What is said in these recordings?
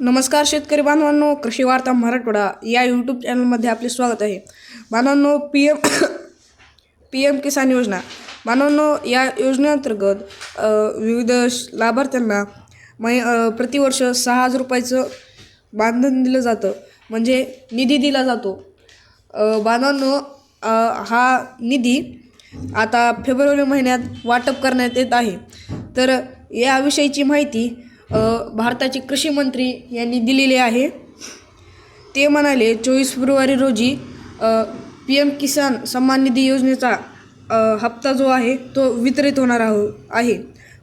नमस्कार शेतकरी बांधवांनो कृषी वार्ता मराठवाडा या यूट्यूब चॅनलमध्ये आपले स्वागत आहे. बांधवांनो P M P M Kisan योजना. बांधवांनो या योजनेअंतर्गत विविध लाभार्थ्यांना मै प्रतिवर्ष सहा हजार रुपयाचं बांधन दिलं जातं. म्हणजे निधी दिला जातो. बांधवांनो हा निधी आता फेब्रुवारी महिन्यात वाटप करण्यात येत आहे. तर याविषयीची माहिती भारताचे कृषी मंत्री यांनी दिलेले आहे. ते म्हणाले चोवीस फेब्रुवारी रोजी पी एम किसान सन्मान निधी योजनेचा हप्ता जो आहे तो वितरित होणार आहो आहे.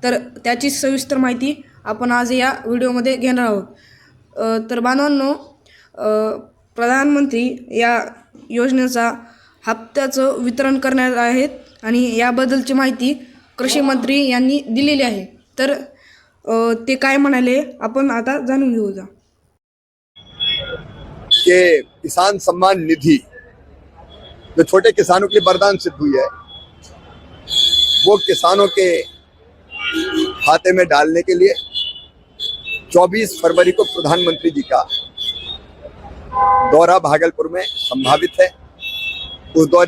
तर त्याची सविस्तर माहिती आपण आज या व्हिडिओमध्ये घेणार आहोत. तर बांधवांनो प्रधानमंत्री या योजनेचा हप्त्याचं वितरण करणार आहेत आणि याबद्दलची माहिती कृषी मंत्री यांनी दिलेली आहे. तर ते काय म्हणाले? आपण आता जाणून घेऊ जा. कि किसान सम्मान निधि, जो छोटे किसानों के लिए वरदान सिद्ध हुई है, वो किसानों के खाते में डालने के लिए 24 फरवरी को प्रधानमंत्री जी का दौरा भागलपुर में संभावित है। उस दौरे